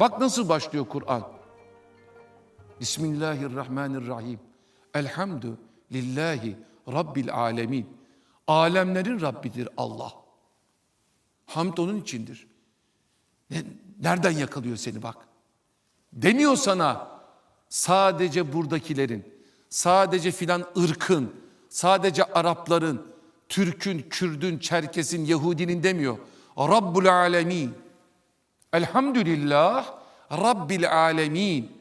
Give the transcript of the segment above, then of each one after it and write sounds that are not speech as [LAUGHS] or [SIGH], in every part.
Bak nasıl başlıyor Kur'an. Bismillahirrahmanirrahim. Elhamdü lillahi rabbil alemin. Alemlerin Rabbidir Allah. Hamd onun içindir. Ne- Nereden yakalıyor seni bak. Demiyor sana sadece buradakilerin, sadece filan ırkın, sadece Arapların, Türk'ün, Kürd'ün, Çerkes'in, Yahudinin demiyor. Rabbul alemin. Elhamdülillah Rabbil alemin.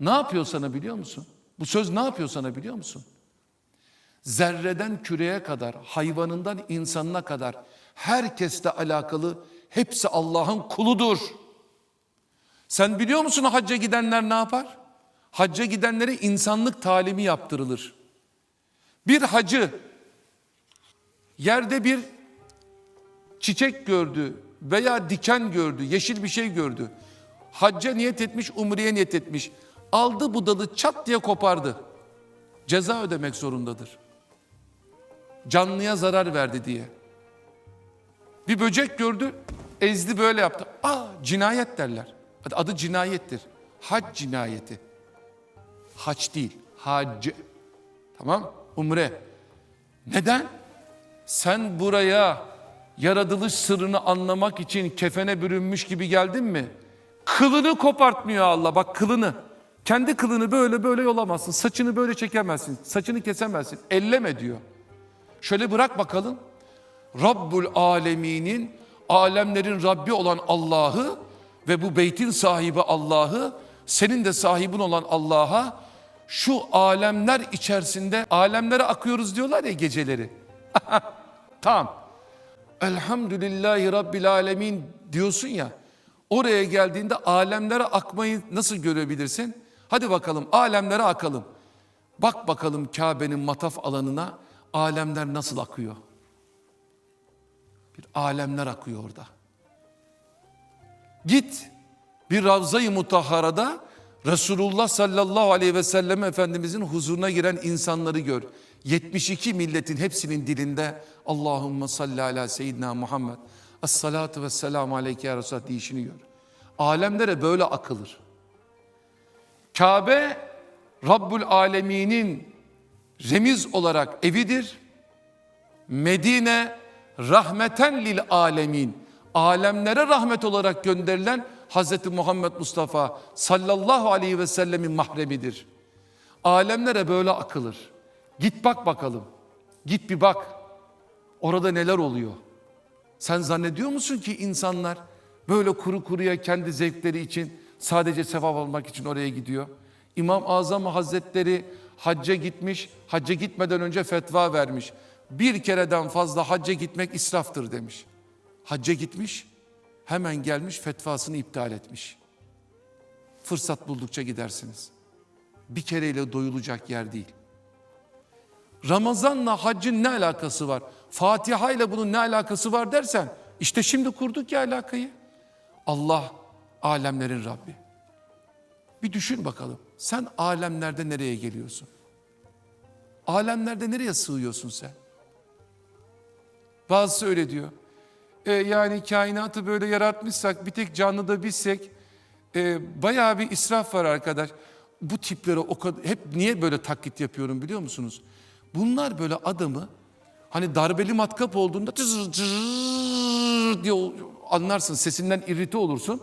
Ne yapıyor sana biliyor musun? Bu söz ne yapıyor sana biliyor musun? Zerreden küreye kadar, hayvanından insanına kadar herkesle alakalı hepsi Allah'ın kuludur. Sen biliyor musun hacca gidenler ne yapar? Hacca gidenlere insanlık talimi yaptırılır. Bir hacı yerde bir çiçek gördü veya diken gördü, yeşil bir şey gördü. Hacca niyet etmiş, umreye niyet etmiş. Aldı bu dalı çat diye kopardı. Ceza ödemek zorundadır. Canlıya zarar verdi diye. Bir böcek gördü, ezdi böyle yaptı. Aa cinayet derler. Adı cinayettir. Hac cinayeti. Hac değil, hac. Tamam? Umre. Neden? Sen buraya yaratılış sırrını anlamak için kefene bürünmüş gibi geldin mi? Kılını kopartmıyor Allah. Bak kılını. Kendi kılını böyle böyle yolamazsın. Saçını böyle çekemezsin. Saçını kesemezsin. Elleme diyor. Şöyle bırak bakalım. Rabbul Alemin'in alemlerin Rabbi olan Allah'ı ve bu beytin sahibi Allah'ı senin de sahibin olan Allah'a şu alemler içerisinde alemlere akıyoruz diyorlar ya geceleri. [LAUGHS] tamam. Elhamdülillahi Rabbil Alemin diyorsun ya. Oraya geldiğinde alemlere akmayı nasıl görebilirsin? Hadi bakalım alemlere akalım. Bak bakalım Kabe'nin mataf alanına alemler nasıl akıyor. Bir alemler akıyor orada. Git bir Ravza-i Mutahhara'da Resulullah sallallahu aleyhi ve sellem Efendimizin huzuruna giren insanları gör. 72 milletin hepsinin dilinde Allahümme salli ala seyyidina Muhammed. Es-salatu ve selamu aleyke ya Resulallah deyişini gör. Alemlere böyle akılır. Kabe Rabbul Alemin'in remiz olarak evidir. Medine rahmeten lil alemin. Alemlere rahmet olarak gönderilen Hz. Muhammed Mustafa sallallahu aleyhi ve sellemin mahremidir. Alemlere böyle akılır. Git bak bakalım. Git bir bak. Orada neler oluyor? Sen zannediyor musun ki insanlar böyle kuru kuruya kendi zevkleri için sadece sevap almak için oraya gidiyor? İmam Azam Hazretleri hacca gitmiş, hacca gitmeden önce fetva vermiş. Bir kereden fazla hacca gitmek israftır demiş. Hacca gitmiş, hemen gelmiş fetvasını iptal etmiş. Fırsat buldukça gidersiniz. Bir kereyle doyulacak yer değil. Ramazanla haccın ne alakası var? Fatiha ile bunun ne alakası var dersen işte şimdi kurduk ya alakayı. Allah alemlerin Rabbi. Bir düşün bakalım. Sen alemlerde nereye geliyorsun? Alemlerde nereye sığıyorsun sen? Bazısı öyle diyor. E, yani kainatı böyle yaratmışsak bir tek canlıda bizsek e, bayağı bir israf var arkadaş. Bu tiplere o kadar hep niye böyle taklit yapıyorum biliyor musunuz? Bunlar böyle adamı hani darbeli matkap olduğunda tızır tızır diye anlarsın sesinden irite olursun.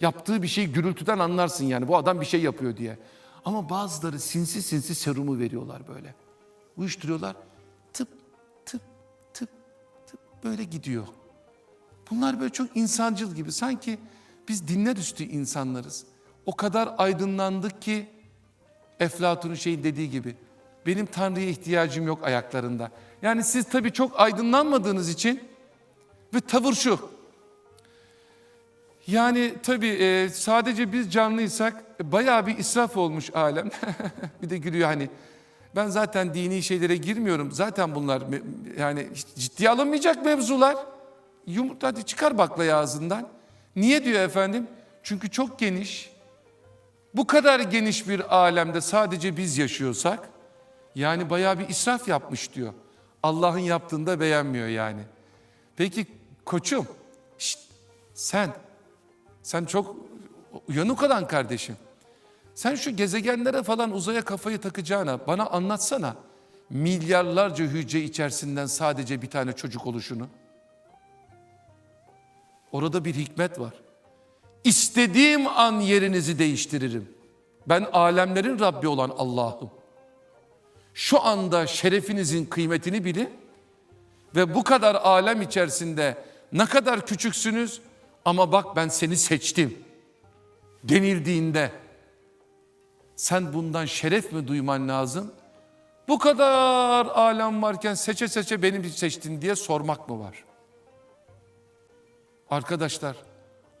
Yaptığı bir şey gürültüden anlarsın yani bu adam bir şey yapıyor diye. Ama bazıları sinsi sinsi serumu veriyorlar böyle. Uyuşturuyorlar. Tıp tıp tıp tıp böyle gidiyor. Bunlar böyle çok insancıl gibi. Sanki biz dinler üstü insanlarız. O kadar aydınlandık ki Eflatun'un şeyin dediği gibi. Benim Tanrı'ya ihtiyacım yok ayaklarında. Yani siz tabii çok aydınlanmadığınız için ve tavır şu. Yani tabii e, sadece biz canlıysak e, bayağı bir israf olmuş alem. [LAUGHS] bir de gülüyor hani. Ben zaten dini şeylere girmiyorum. Zaten bunlar yani ciddiye alınmayacak mevzular. Yumurta hadi çıkar baklayı ağzından. Niye diyor efendim? Çünkü çok geniş. Bu kadar geniş bir alemde sadece biz yaşıyorsak yani bayağı bir israf yapmış diyor. Allah'ın yaptığını da beğenmiyor yani. Peki koçum şşt, sen sen çok Uyanık olan kardeşim. Sen şu gezegenlere falan uzaya kafayı takacağına bana anlatsana. Milyarlarca hücre içerisinden sadece bir tane çocuk oluşunu. Orada bir hikmet var. İstediğim an yerinizi değiştiririm. Ben alemlerin Rabbi olan Allah'ım. Şu anda şerefinizin kıymetini bilin ve bu kadar alem içerisinde ne kadar küçüksünüz ama bak ben seni seçtim denildiğinde sen bundan şeref mi duyman lazım? Bu kadar alem varken seçe seçe beni seçtin diye sormak mı var? Arkadaşlar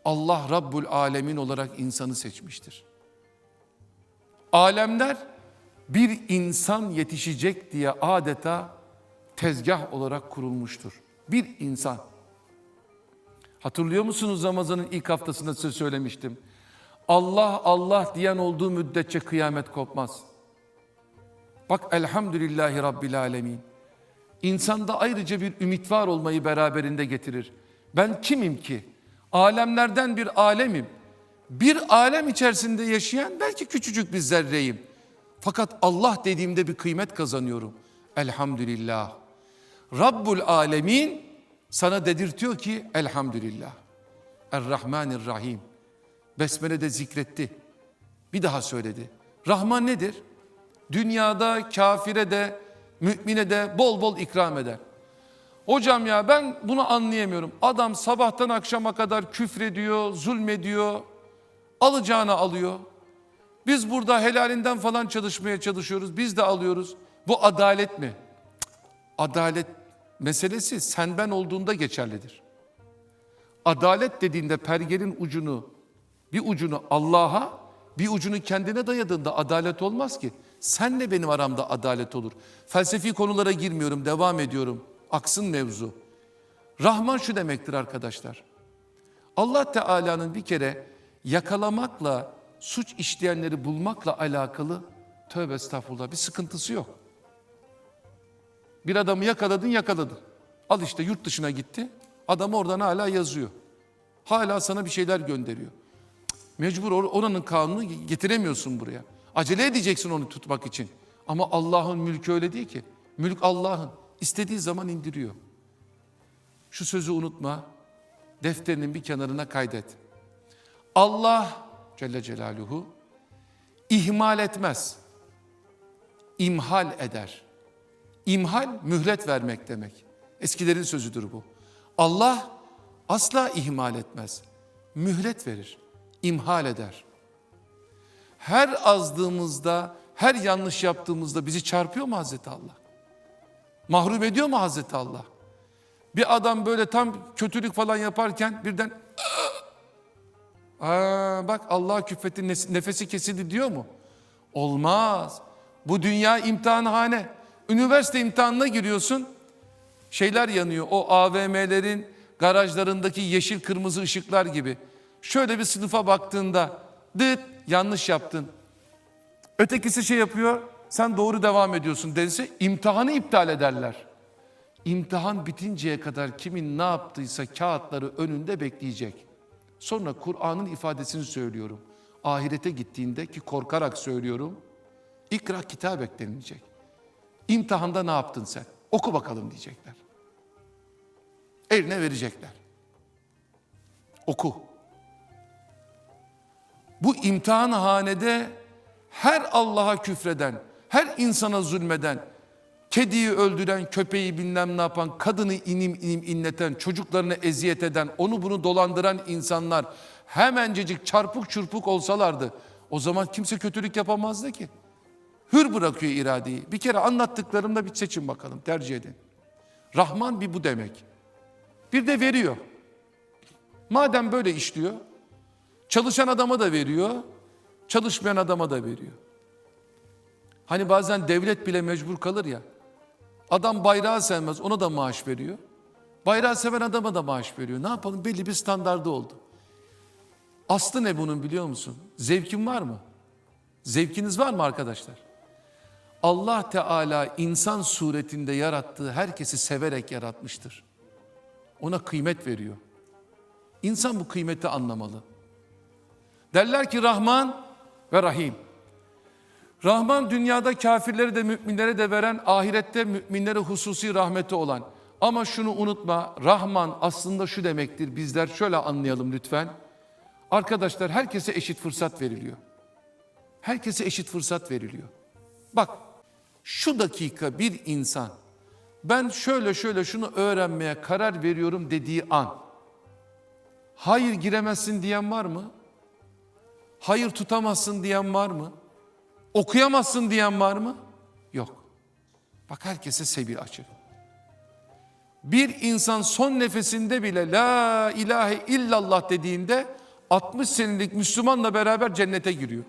Allah Rabbul Alemin olarak insanı seçmiştir. Alemler bir insan yetişecek diye adeta tezgah olarak kurulmuştur. Bir insan. Hatırlıyor musunuz Ramazan'ın ilk haftasında size söylemiştim. Allah Allah diyen olduğu müddetçe kıyamet kopmaz. Bak elhamdülillahi rabbil alemin. İnsanda ayrıca bir ümit var olmayı beraberinde getirir. Ben kimim ki? Alemlerden bir alemim. Bir alem içerisinde yaşayan belki küçücük bir zerreyim. Fakat Allah dediğimde bir kıymet kazanıyorum. Elhamdülillah. Rabbul alemin sana dedirtiyor ki elhamdülillah. Errahmanirrahim. Besmele'de zikretti. Bir daha söyledi. Rahman nedir? Dünyada kafire de mümine de bol bol ikram eder. Hocam ya ben bunu anlayamıyorum. Adam sabahtan akşama kadar küfrediyor, zulmediyor, alacağını alıyor. Biz burada helalinden falan çalışmaya çalışıyoruz. Biz de alıyoruz. Bu adalet mi? Adalet meselesi sen ben olduğunda geçerlidir. Adalet dediğinde pergelin ucunu bir ucunu Allah'a bir ucunu kendine dayadığında adalet olmaz ki. Senle benim aramda adalet olur. Felsefi konulara girmiyorum, devam ediyorum. Aksın mevzu. Rahman şu demektir arkadaşlar. Allah Teala'nın bir kere yakalamakla, suç işleyenleri bulmakla alakalı tövbe estağfurullah bir sıkıntısı yok. Bir adamı yakaladın yakaladın. Al işte yurt dışına gitti. Adam oradan hala yazıyor. Hala sana bir şeyler gönderiyor. Mecbur or- oranın kanunu getiremiyorsun buraya. Acele edeceksin onu tutmak için. Ama Allah'ın mülkü öyle değil ki. Mülk Allah'ın. İstediği zaman indiriyor. Şu sözü unutma. Defterinin bir kenarına kaydet. Allah Celle Celaluhu ihmal etmez. İmhal eder. İmhal mühlet vermek demek. Eskilerin sözüdür bu. Allah asla ihmal etmez. Mühlet verir. imhal eder. Her azdığımızda, her yanlış yaptığımızda bizi çarpıyor mu Hazreti Allah? Mahrum ediyor mu Hazreti Allah? Bir adam böyle tam kötülük falan yaparken birden Bak Allah küffetin nefesi kesildi diyor mu? Olmaz. Bu dünya imtihanhane. Üniversite imtihanına giriyorsun. Şeyler yanıyor. O AVM'lerin garajlarındaki yeşil kırmızı ışıklar gibi. Şöyle bir sınıfa baktığında dıt yanlış yaptın. Ötekisi şey yapıyor. Sen doğru devam ediyorsun dense imtihanı iptal ederler. İmtihan bitinceye kadar kimin ne yaptıysa kağıtları önünde bekleyecek. Sonra Kur'an'ın ifadesini söylüyorum. Ahirete gittiğinde ki korkarak söylüyorum. İkra kitap eklenilecek. İmtihanda ne yaptın sen? Oku bakalım diyecekler. Eline verecekler. Oku. Bu imtihanhanede her Allah'a küfreden, her insana zulmeden, kediyi öldüren, köpeği bilmem ne yapan, kadını inim inim inleten, çocuklarını eziyet eden, onu bunu dolandıran insanlar hemencecik çarpık çırpık olsalardı o zaman kimse kötülük yapamazdı ki. Hür bırakıyor iradeyi. Bir kere anlattıklarımda bir seçin bakalım, tercih edin. Rahman bir bu demek. Bir de veriyor. Madem böyle işliyor, çalışan adama da veriyor, çalışmayan adama da veriyor. Hani bazen devlet bile mecbur kalır ya. Adam bayrağı sevmez, ona da maaş veriyor. Bayrağı seven adama da maaş veriyor. Ne yapalım? Belli bir standardı oldu. Aslı ne bunun biliyor musun? Zevkin var mı? Zevkiniz var mı arkadaşlar? Allah Teala insan suretinde yarattığı herkesi severek yaratmıştır. Ona kıymet veriyor. İnsan bu kıymeti anlamalı. Derler ki Rahman ve Rahim. Rahman dünyada kafirleri de müminlere de veren, ahirette müminlere hususi rahmeti olan. Ama şunu unutma, Rahman aslında şu demektir. Bizler şöyle anlayalım lütfen. Arkadaşlar herkese eşit fırsat veriliyor. Herkese eşit fırsat veriliyor. Bak şu dakika bir insan ben şöyle şöyle şunu öğrenmeye karar veriyorum dediği an hayır giremezsin diyen var mı? Hayır tutamazsın diyen var mı? Okuyamazsın diyen var mı? Yok. Bak herkese sebil açık. Bir insan son nefesinde bile la ilahe illallah dediğinde 60 senelik Müslümanla beraber cennete giriyor.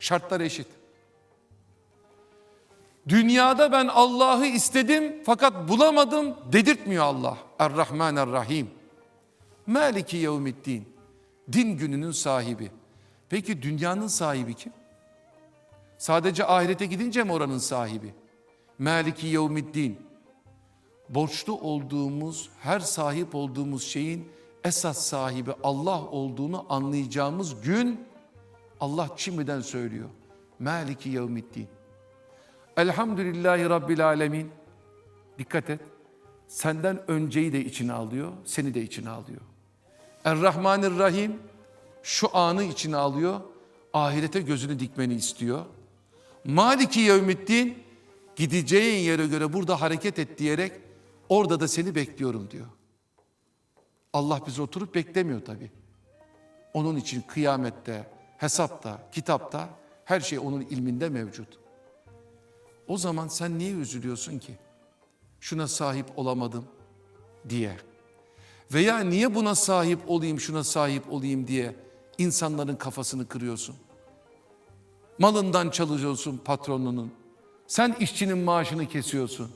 Şartlar eşit. Dünyada ben Allah'ı istedim fakat bulamadım dedirtmiyor Allah. Er-Rahman Er-Rahim. Maliki yevmiddin. Din gününün sahibi. Peki dünyanın sahibi kim? Sadece ahirete gidince mi oranın sahibi? Maliki yevmiddin. Borçlu olduğumuz, her sahip olduğumuz şeyin esas sahibi Allah olduğunu anlayacağımız gün Allah şimdiden söylüyor. Maliki yevmiddin. Elhamdülillahi Rabbil Alemin. Dikkat et. Senden önceyi de içine alıyor, seni de içine alıyor. Er-Rahmanir-Rahim şu anı içine alıyor, ahirete gözünü dikmeni istiyor. Maliki Yevmiddin gideceğin yere göre burada hareket et diyerek orada da seni bekliyorum diyor. Allah bizi oturup beklemiyor tabii. Onun için kıyamette, hesapta, kitapta her şey onun ilminde mevcut. O zaman sen niye üzülüyorsun ki? Şuna sahip olamadım diye. Veya niye buna sahip olayım, şuna sahip olayım diye insanların kafasını kırıyorsun. Malından çalışıyorsun patronunun. Sen işçinin maaşını kesiyorsun.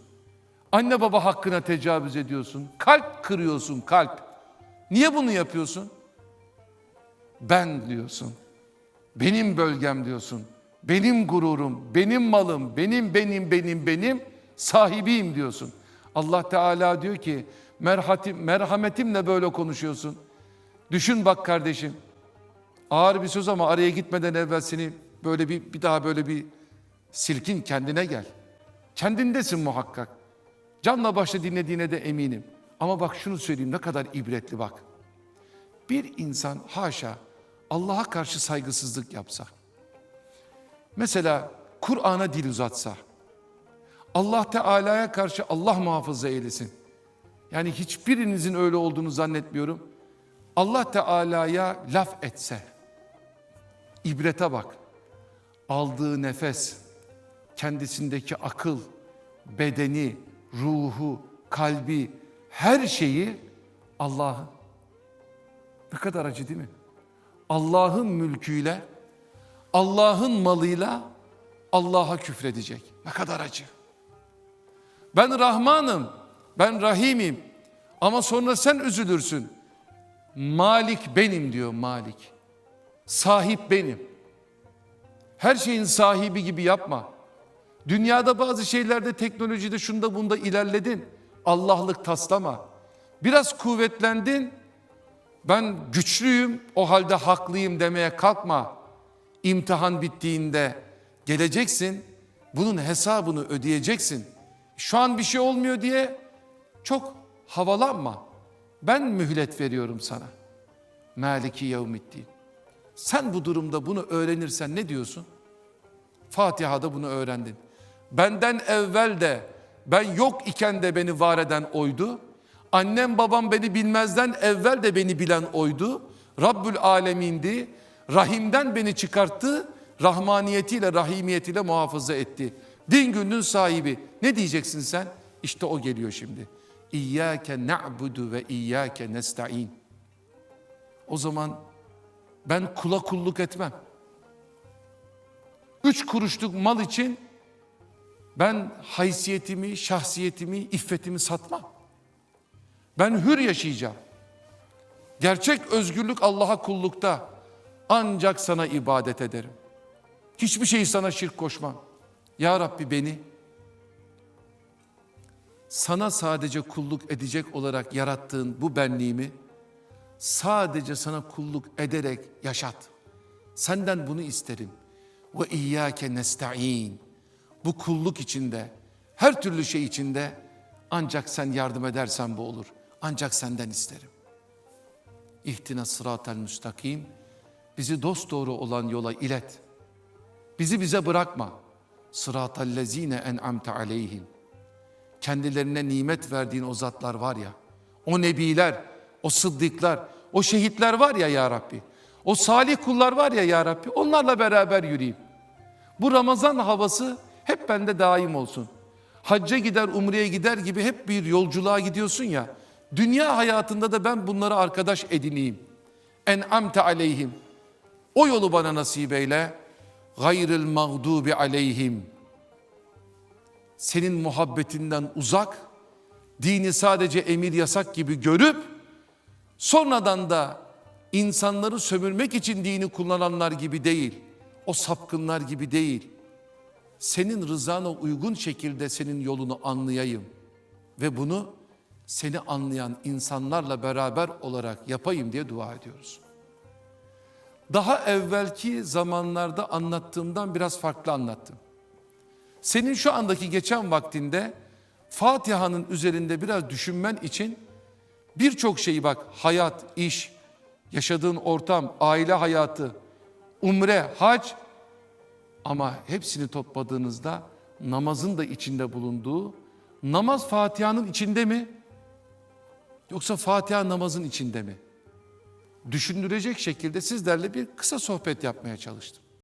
Anne baba hakkına tecavüz ediyorsun. Kalp kırıyorsun, kalp. Niye bunu yapıyorsun? Ben diyorsun. Benim bölgem diyorsun. Benim gururum, benim malım, benim benim benim benim sahibiyim diyorsun. Allah Teala diyor ki merhatim, merhametimle böyle konuşuyorsun. Düşün bak kardeşim. Ağır bir söz ama araya gitmeden evvel seni böyle bir bir daha böyle bir silkin kendine gel. Kendindesin muhakkak. Canla başla dinlediğine de eminim. Ama bak şunu söyleyeyim ne kadar ibretli bak. Bir insan haşa Allah'a karşı saygısızlık yapsa. Mesela Kur'an'a dil uzatsa. Allah Teala'ya karşı Allah muhafaza eylesin. Yani hiçbirinizin öyle olduğunu zannetmiyorum. Allah Teala'ya laf etse. İbrete bak. Aldığı nefes, kendisindeki akıl, bedeni, ruhu, kalbi, her şeyi Allah'ın. Ne kadar acı değil mi? Allah'ın mülküyle, Allah'ın malıyla Allah'a küfredecek. Ne kadar acı. Ben Rahmanım, ben Rahimim ama sonra sen üzülürsün. Malik benim diyor Malik. Sahip benim. Her şeyin sahibi gibi yapma. Dünyada bazı şeylerde teknolojide şunda bunda ilerledin. Allah'lık taslama. Biraz kuvvetlendin. Ben güçlüyüm o halde haklıyım demeye kalkma. İmtihan bittiğinde geleceksin. Bunun hesabını ödeyeceksin. Şu an bir şey olmuyor diye çok havalanma. Ben mühlet veriyorum sana. Maliki yevmiddin. Sen bu durumda bunu öğrenirsen ne diyorsun? Fatiha'da bunu öğrendin. Benden evvel de ben yok iken de beni var eden oydu. Annem babam beni bilmezden evvel de beni bilen oydu. Rabbül alemindi. Rahimden beni çıkarttı. Rahmaniyetiyle, rahimiyetiyle muhafaza etti. Din gününün sahibi. Ne diyeceksin sen? İşte o geliyor şimdi. İyyâke na'budu ve iyyâke nesta'in. O zaman ben kula kulluk etmem. Üç kuruşluk mal için ben haysiyetimi, şahsiyetimi, iffetimi satmam. Ben hür yaşayacağım. Gerçek özgürlük Allah'a kullukta. Ancak sana ibadet ederim. Hiçbir şeyi sana şirk koşmam. Ya Rabbi beni sana sadece kulluk edecek olarak yarattığın bu benliğimi sadece sana kulluk ederek yaşat. Senden bunu isterim. Ve iyyâke nesta'in. Bu kulluk içinde, her türlü şey içinde ancak sen yardım edersen bu olur. Ancak senden isterim. İhtina sıratel müstakim. Bizi dost doğru olan yola ilet. Bizi bize bırakma. Sıratel lezine en'amte aleyhim. Kendilerine nimet verdiğin o zatlar var ya. O nebiler, o sıddıklar, o şehitler var ya ya Rabbi. O salih kullar var ya ya Rabbi. Onlarla beraber yürüyeyim. Bu Ramazan havası hep bende daim olsun. Hacca gider, umreye gider gibi hep bir yolculuğa gidiyorsun ya. Dünya hayatında da ben bunları arkadaş edineyim. En'amte aleyhim. O yolu bana nasip eyle. Gayril mağdubi aleyhim. Senin muhabbetinden uzak, dini sadece emir yasak gibi görüp sonradan da insanları sömürmek için dini kullananlar gibi değil. O sapkınlar gibi değil. Senin rızana uygun şekilde senin yolunu anlayayım ve bunu seni anlayan insanlarla beraber olarak yapayım diye dua ediyoruz. Daha evvelki zamanlarda anlattığımdan biraz farklı anlattım. Senin şu andaki geçen vaktinde Fatiha'nın üzerinde biraz düşünmen için birçok şeyi bak hayat, iş, yaşadığın ortam, aile hayatı, umre, hac ama hepsini topladığınızda namazın da içinde bulunduğu namaz Fatiha'nın içinde mi? Yoksa Fatiha namazın içinde mi? Düşündürecek şekilde sizlerle bir kısa sohbet yapmaya çalıştım.